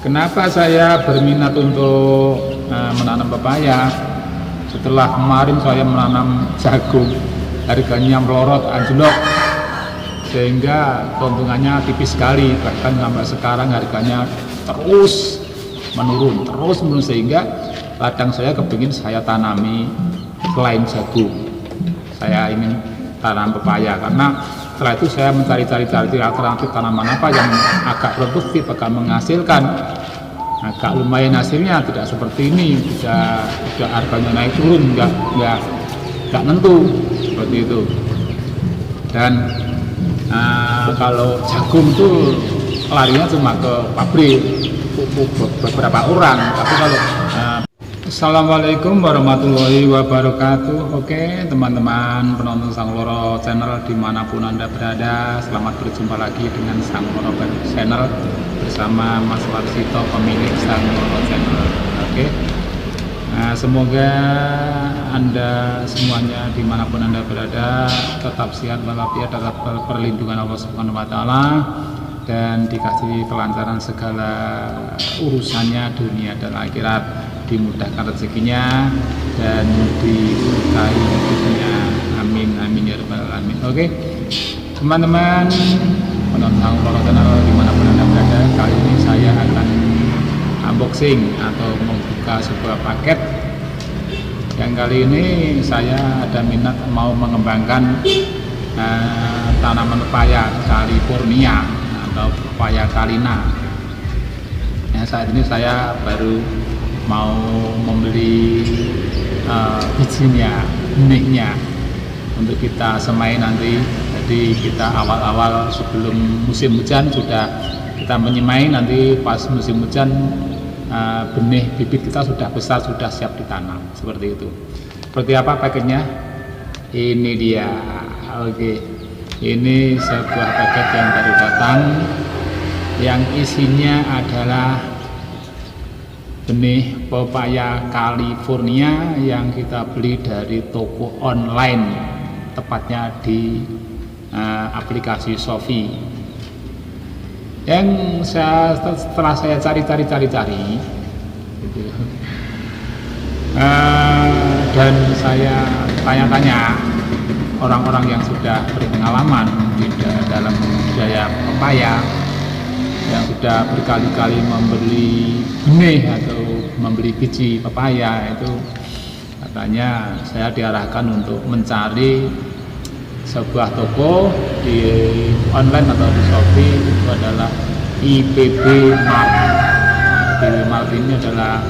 Kenapa saya berminat untuk uh, menanam pepaya? Setelah kemarin saya menanam jagung, harganya melorot anjlok, sehingga keuntungannya tipis sekali. Bahkan sampai sekarang harganya terus menurun, terus menurun sehingga ladang saya kepingin saya tanami selain jagung. Saya ingin tanam pepaya karena setelah itu saya mencari-cari cari alternatif tanaman apa yang agak produktif agak menghasilkan. Agak lumayan hasilnya tidak seperti ini. Tidak tidak harganya naik turun enggak enggak enggak nentu. Seperti itu. Dan uh, kalau jagung itu larinya cuma ke pabrik beberapa orang. Tapi kalau Assalamualaikum warahmatullahi wabarakatuh. Oke teman-teman penonton Sang Loro channel di mana pun anda berada Selamat berjumpa lagi dengan Sang Loro channel Bersama Mas Warsito pemilik Sang Loro channel. Oke. Nah, Semoga anda semuanya di mana pun anda berada Tetap sehat walafiat dalam perlindungan Allah Subhanahu Wa Taala dan dikasih kelancaran segala urusannya dunia dan akhirat dimudahkan rezekinya dan diberkahi hidupnya. Amin amin ya rabbal alamin. Oke teman-teman penonton channel di mana pun anda berada kali ini saya akan unboxing atau membuka sebuah paket. Yang kali ini saya ada minat mau mengembangkan uh, tanaman pepaya California atau pepaya kalina. Ya, saat ini saya baru mau membeli uh, bijinya benihnya untuk kita semai nanti. Jadi kita awal-awal sebelum musim hujan sudah kita menyemai nanti pas musim hujan uh, benih bibit kita sudah besar sudah siap ditanam. Seperti itu. Seperti apa paketnya? Ini dia. Oke. Ini sebuah paket yang baru datang. Yang isinya adalah benih pepaya California yang kita beli dari toko online tepatnya di uh, aplikasi Sofi yang saya, setelah saya cari-cari cari-cari gitu, uh, dan saya tanya-tanya orang-orang yang sudah berpengalaman di dalam budidaya pepaya sudah berkali-kali membeli benih atau membeli biji pepaya itu. Katanya saya diarahkan untuk mencari sebuah toko di online atau di Shopee. Itu adalah IPB Mart IPB Mart ini adalah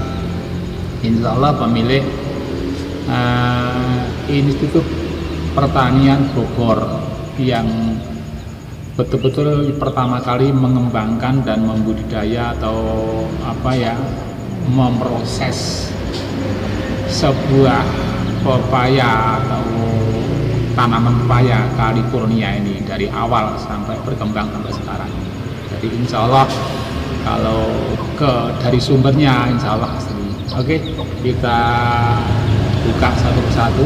insya Allah pemilik uh, Institut pertanian Bogor yang betul-betul pertama kali mengembangkan dan membudidaya atau apa ya memproses sebuah pepaya atau tanaman pepaya California ini dari awal sampai berkembang sampai sekarang. Jadi insya Allah kalau ke dari sumbernya insya Allah asli oke kita buka satu persatu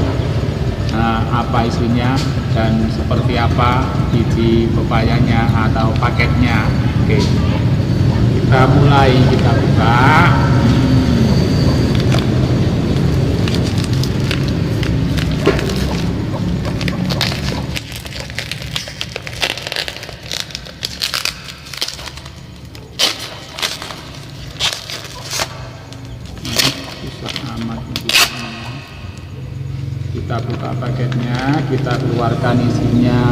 uh, apa isinya dan seperti apa biji pepayanya atau paketnya. Oke. Kita mulai kita buka kita buka paketnya kita keluarkan isinya.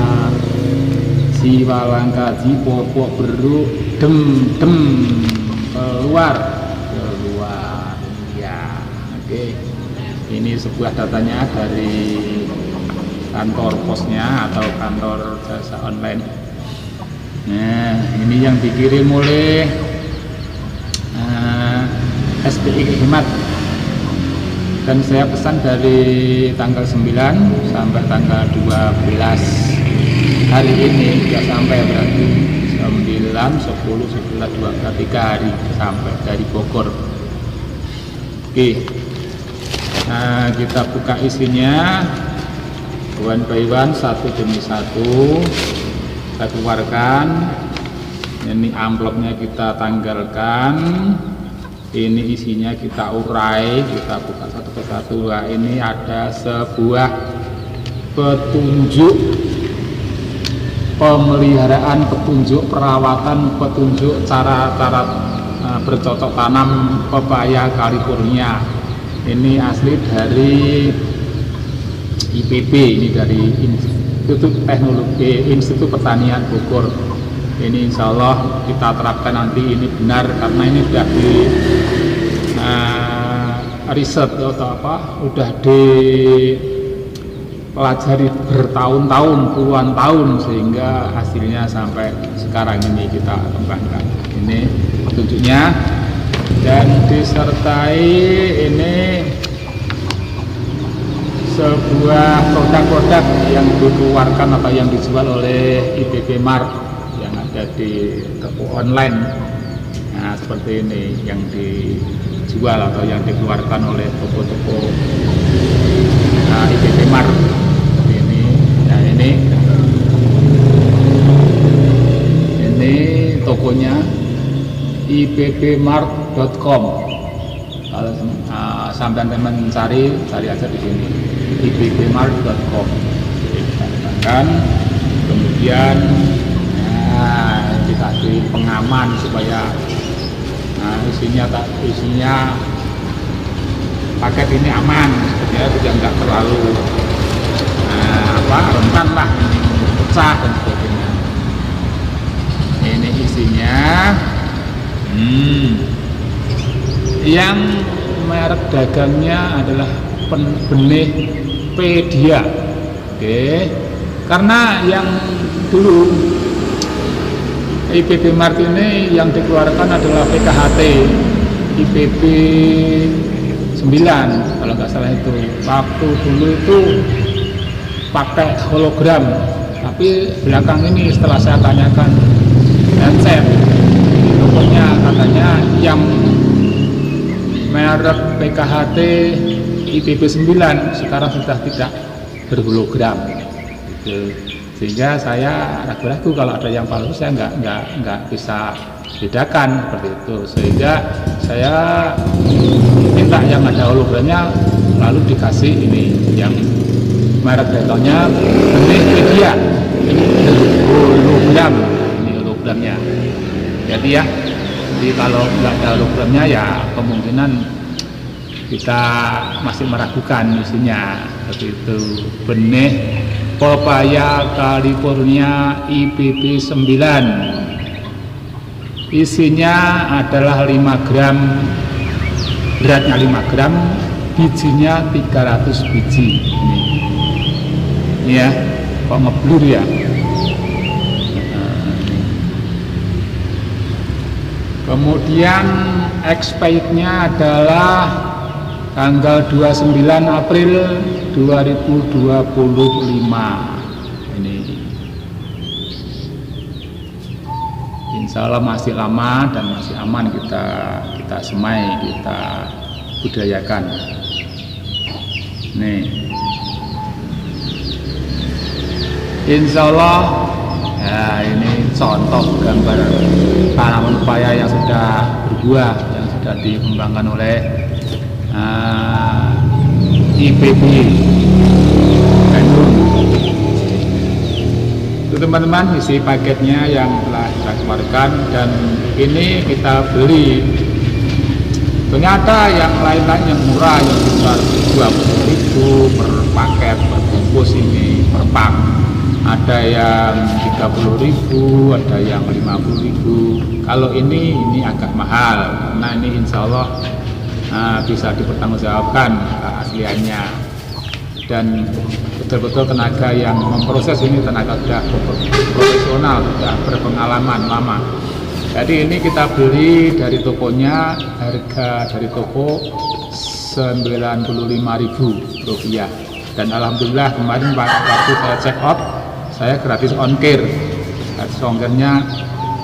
Si walangkaji popok beruk dem dem keluar. Keluar ya oke. Ini sebuah datanya dari kantor posnya atau kantor jasa online. Nah ini yang dikirim oleh uh, eh, SPI Hemat dan saya pesan dari tanggal 9 sampai tanggal 12 hari ini sudah sampai berarti 9, 10, 11, 12, 3 hari sampai dari Bogor. Oke. Nah kita buka isinya. One by one satu demi satu. Kita keluarkan. Ini amplopnya kita tanggalkan ini isinya kita urai kita buka satu persatu. Nah, ini ada sebuah petunjuk pemeliharaan petunjuk perawatan petunjuk cara-cara uh, bercocok tanam pepaya California ini asli dari IPB ini dari Institut Teknologi Institut Pertanian Bogor. Ini insya Allah kita terapkan nanti ini benar karena ini sudah di riset atau apa udah di pelajari bertahun-tahun puluhan tahun sehingga hasilnya sampai sekarang ini kita kembangkan. Ini petunjuknya. Dan disertai ini sebuah produk-produk yang dikeluarkan atau yang dijual oleh IPB Mart ada di toko online. Nah seperti ini yang dijual atau yang dikeluarkan oleh toko-toko nah, IPP seperti ini nah ini. Ini tokonya ippmart.com kalau uh, sampai teman cari cari aja di sini. ippmart.com kan kemudian dikasih pengaman supaya nah, isinya tak isinya paket ini aman ya tidak nggak terlalu nah, apa rentan lah pecah dan sebagainya. Ini isinya hmm, yang merek dagangnya adalah benih pedia oke karena yang dulu IPB Mart ini yang dikeluarkan adalah PKHT IPB 9 kalau nggak salah itu. Waktu dulu itu pakai hologram tapi belakang ini setelah saya tanyakan handset pokoknya katanya yang merek PKHT IPB 9 sekarang sudah tidak berhologram. Gitu sehingga saya ragu-ragu kalau ada yang palsu saya nggak nggak nggak bisa bedakan seperti itu. Sehingga saya minta yang ada hologramnya lalu dikasih ini yang merek betulnya benih media. Hologram ini hologramnya jadi ya jadi kalau nggak ada hologramnya ya kemungkinan kita masih meragukan isinya. Seperti itu benih Pepaya California IPB 9 isinya adalah 5 gram. Beratnya 5 gram bijinya 300 biji. Ini. Ya kok ngeblur ya? Kemudian expirednya adalah tanggal 29 April 2025 ini. Insya Allah masih lama dan masih aman kita kita semai kita budayakan. Nih. Insya Allah ya ini contoh gambar tanaman paya yang sudah berbuah yang sudah dikembangkan oleh uh, IPB itu teman-teman isi paketnya yang telah kita keluarkan dan ini kita beli. Ternyata yang lain-lain yang murah yang sekitar 20 ribu per paket per bungkus ini per pak. Ada yang 30 ribu ada yang 50 ribu. Kalau ini ini agak mahal karena ini insya Allah uh, bisa dipertanggungjawabkan keasliannya dan betul-betul tenaga yang memproses ini tenaga sudah profesional sudah berpengalaman lama. Jadi ini kita beli dari tokonya harga dari toko 95.000 rupiah. Dan alhamdulillah kemarin waktu saya check out saya gratis ongkir. Gratis ongkirnya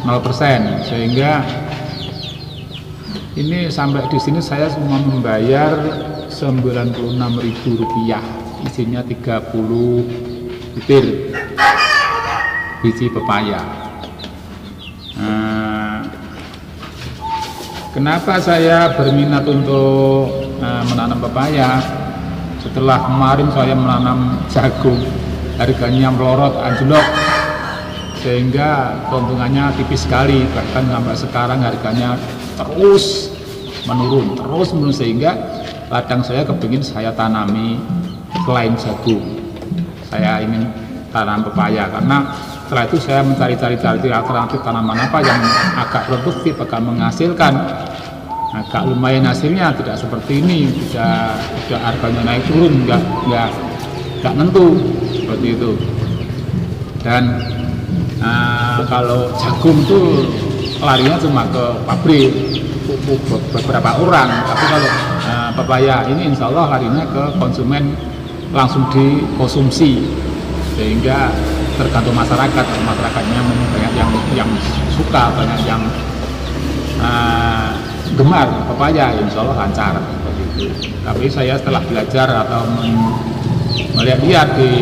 0% sehingga ini sampai di sini saya semua membayar Rp96.000 isinya 30 butir biji pepaya nah, Kenapa saya berminat untuk uh, menanam pepaya? Setelah kemarin saya menanam jagung, harganya melorot anjlok, sehingga keuntungannya tipis sekali. Bahkan sampai sekarang harganya terus menurun, terus menurun sehingga ladang saya kepingin saya tanami selain jagung. Saya ingin tanam pepaya karena setelah itu saya mencari-cari cari alternatif tanaman apa yang agak produktif agak menghasilkan agak lumayan hasilnya tidak seperti ini tidak tidak harganya naik turun enggak enggak enggak nentu seperti itu dan uh, kalau jagung tuh larinya cuma ke pabrik beberapa orang. Tapi kalau uh, pepaya ini insya Allah larinya ke konsumen langsung dikonsumsi. Sehingga tergantung masyarakat masyarakatnya banyak yang yang suka banyak yang uh, gemar pepaya insya Allah lancar. Tapi saya setelah belajar atau melihat-lihat di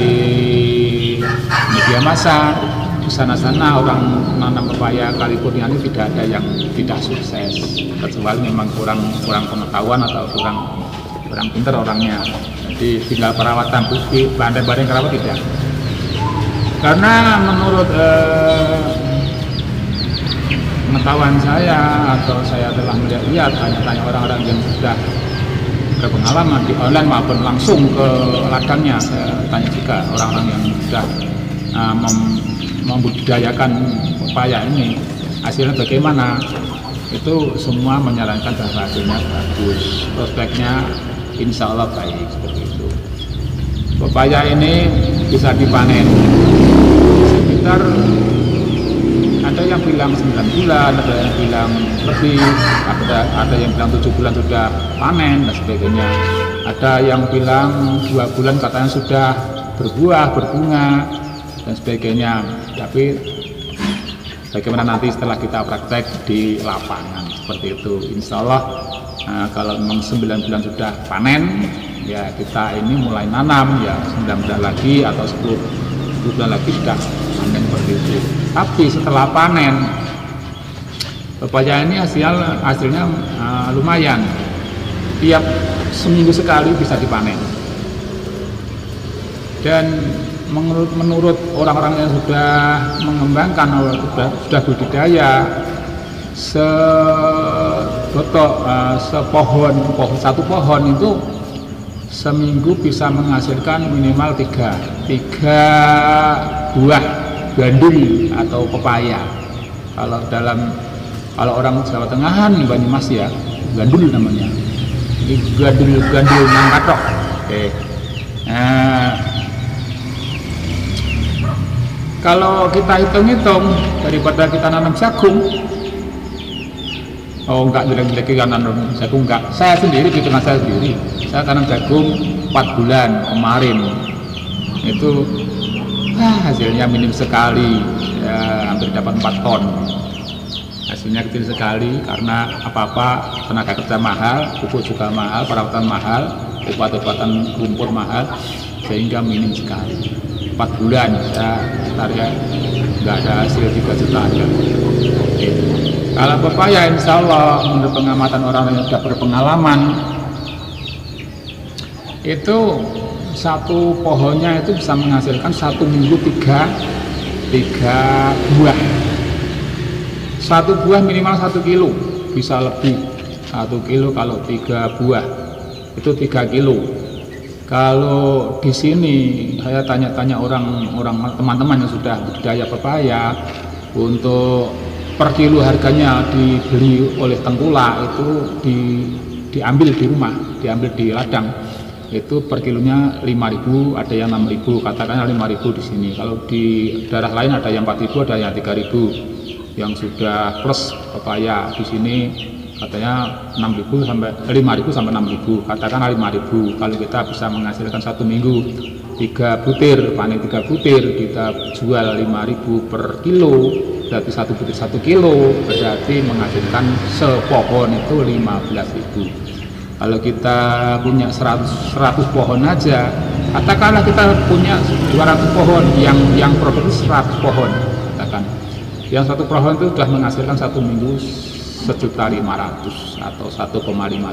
media massa di sana-sana orang nanam pepaya California ini tidak ada yang tidak sukses kecuali memang kurang kurang pengetahuan atau kurang kurang pintar orangnya. Jadi tinggal perawatan bukti banding-banding kenapa tidak. Karena menurut eh, pengetahuan saya atau saya telah melihat-lihat tanya-tanya orang-orang yang sudah berpengalaman di online maupun langsung ke ladangnya. Saya tanya juga orang-orang yang sudah uh, mem membudidayakan pepaya ini hasilnya bagaimana itu semua menyarankan bahwa hasilnya bagus prospeknya insya Allah baik seperti itu pepaya ini bisa dipanen sekitar ada yang bilang 9 bulan, ada yang bilang lebih, ada, ada yang bilang 7 bulan sudah panen dan sebagainya. Ada yang bilang dua bulan katanya sudah berbuah, berbunga dan sebagainya. Tapi bagaimana nanti setelah kita praktek di lapangan seperti itu. Insya Allah nah, kalau memang 9 bulan sudah panen, ya kita ini mulai nanam ya 9 bulan lagi atau 10 bulan lagi sudah panen seperti itu. Tapi setelah panen pepaya ini hasil hasilnya uh, lumayan. Tiap seminggu sekali bisa dipanen. Dan menurut menurut orang-orang yang sudah mengembangkan sudah sudah budidaya sebetok uh, sepohon pohon satu pohon itu seminggu bisa menghasilkan minimal tiga tiga buah gandul atau pepaya. Kalau dalam kalau orang Jawa Tengahan Banyumas ya gandul namanya. Ini gandul gandul nangkatok oke. Nah, kalau kita hitung-hitung daripada kita nanam jagung Oh enggak jelek-jelek kan nanam jagung enggak. Saya sendiri di tengah saya sendiri. Saya tanam jagung 4 bulan kemarin. Itu ah, hasilnya minim sekali. Ya, hampir dapat 4 ton. Hasilnya kecil sekali karena apa-apa tenaga kerja mahal, pupuk juga mahal, perawatan mahal, obat-obatan rumput mahal sehingga minim sekali. 4 bulan saya target nggak ada hasil 3 juta aja. Oke. Kalau pepaya insya Allah menurut pengamatan orang yang sudah berpengalaman itu satu pohonnya itu bisa menghasilkan satu minggu tiga tiga buah satu buah minimal satu kilo bisa lebih satu kilo kalau tiga buah itu tiga kilo kalau di sini saya tanya-tanya orang orang teman-teman yang sudah budidaya pepaya untuk per kilo harganya dibeli oleh tengkulak itu di, diambil di rumah, diambil di ladang. Itu per kilonya 5000 ada yang 6000 katakannya 5000 di sini. Kalau di daerah lain ada yang 4000 ada yang 3000 yang sudah plus pepaya di sini katanya 6000 sampai 5000 sampai 6000 katakan 5000 kalau kita bisa menghasilkan satu minggu tiga butir panen tiga butir kita jual 5000 per kilo. Berarti satu butir satu kilo berarti menghasilkan sepohon itu 15.000 kalau kita punya 100, 100 pohon aja katakanlah kita punya 200 pohon yang yang produktif 100 pohon katakan. Yang satu pohon itu sudah menghasilkan satu minggu sejuta lima ratus atau 1,5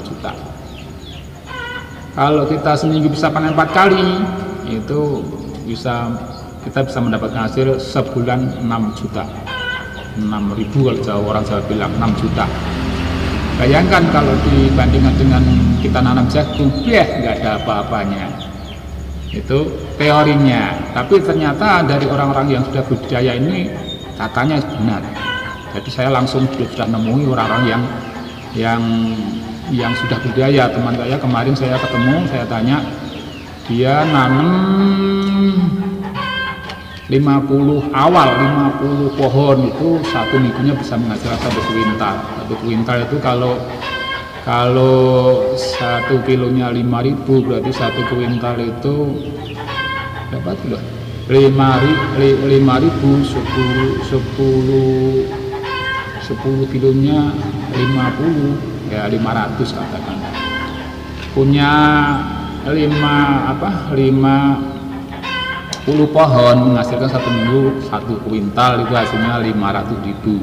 juta. Kalau kita seminggu bisa panen empat kali itu bisa kita bisa mendapatkan hasil sebulan 6 juta. 6 ribu kalau Jawa orang Jawa bilang 6 juta. Bayangkan kalau dibandingkan dengan kita nanam jagung ya nggak ada apa-apanya. Itu teorinya. Tapi ternyata dari orang-orang yang sudah budidaya ini katanya benar jadi saya langsung sudah nemui orang-orang yang yang yang sudah budidaya teman saya kemarin saya ketemu saya tanya dia nanam 50 awal 50 pohon itu satu minggunya bisa menghasilkan satu kuintal satu kuintal itu kalau kalau satu kilonya 5000 berarti satu kuintal itu berapa kilo? 5000 10 10 10 kilonya 50 ya 500 katakan. Punya 5 apa 5 10 pohon menghasilkan satu minggu satu kuintal itu hasilnya 500 ribu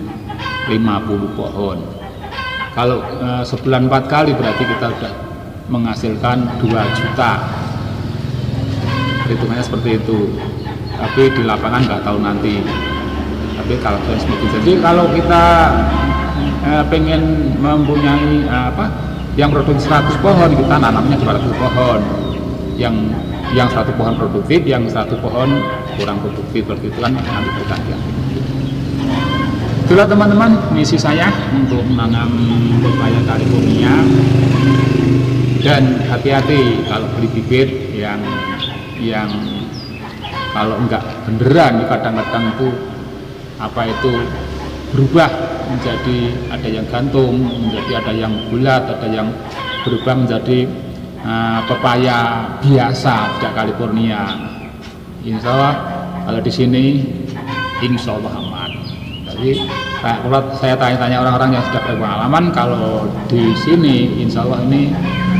50 pohon. Kalau e, sebulan 4 kali berarti kita sudah menghasilkan 2 juta. Hitungannya seperti itu. Tapi di lapangan nggak tahu nanti tapi kalau seperti jadi kalau kita eh, pengen mempunyai eh, apa yang produksi 100 pohon kita nanamnya 200 pohon. Yang yang satu pohon produktif yang satu pohon kurang produktif seperti itu kan nanti bergantian itulah teman-teman misi saya untuk menanam pepaya California. Dan hati-hati kalau beli bibit yang yang kalau enggak beneran kadang-kadang itu apa itu berubah menjadi ada yang gantung, menjadi ada yang bulat, ada yang berubah menjadi uh, pepaya biasa tidak California. Insya Allah kalau di sini Insya Allah aman. Jadi kalau saya tanya-tanya orang-orang yang sudah berpengalaman, kalau di sini Insya Allah ini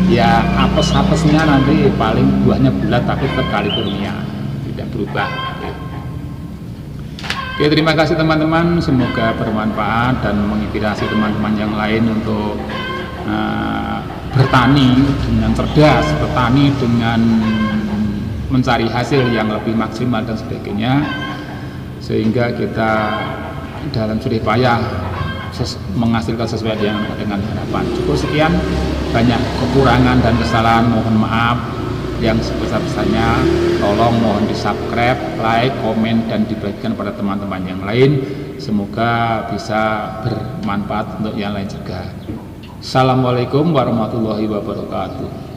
ya apes-apesnya nanti paling buahnya bulat tapi tetap California tidak berubah. Oke, terima kasih teman-teman. Semoga bermanfaat dan menginspirasi teman-teman yang lain untuk uh, bertani dengan cerdas, bertani dengan mencari hasil yang lebih maksimal dan sebagainya, sehingga kita dalam jerih payah menghasilkan sesuai dengan, dengan harapan. Cukup sekian, banyak kekurangan dan kesalahan, mohon maaf yang sebesar-besarnya tolong mohon di subscribe, like, komen dan dibagikan pada teman-teman yang lain. Semoga bisa bermanfaat untuk yang lain juga. Assalamualaikum warahmatullahi wabarakatuh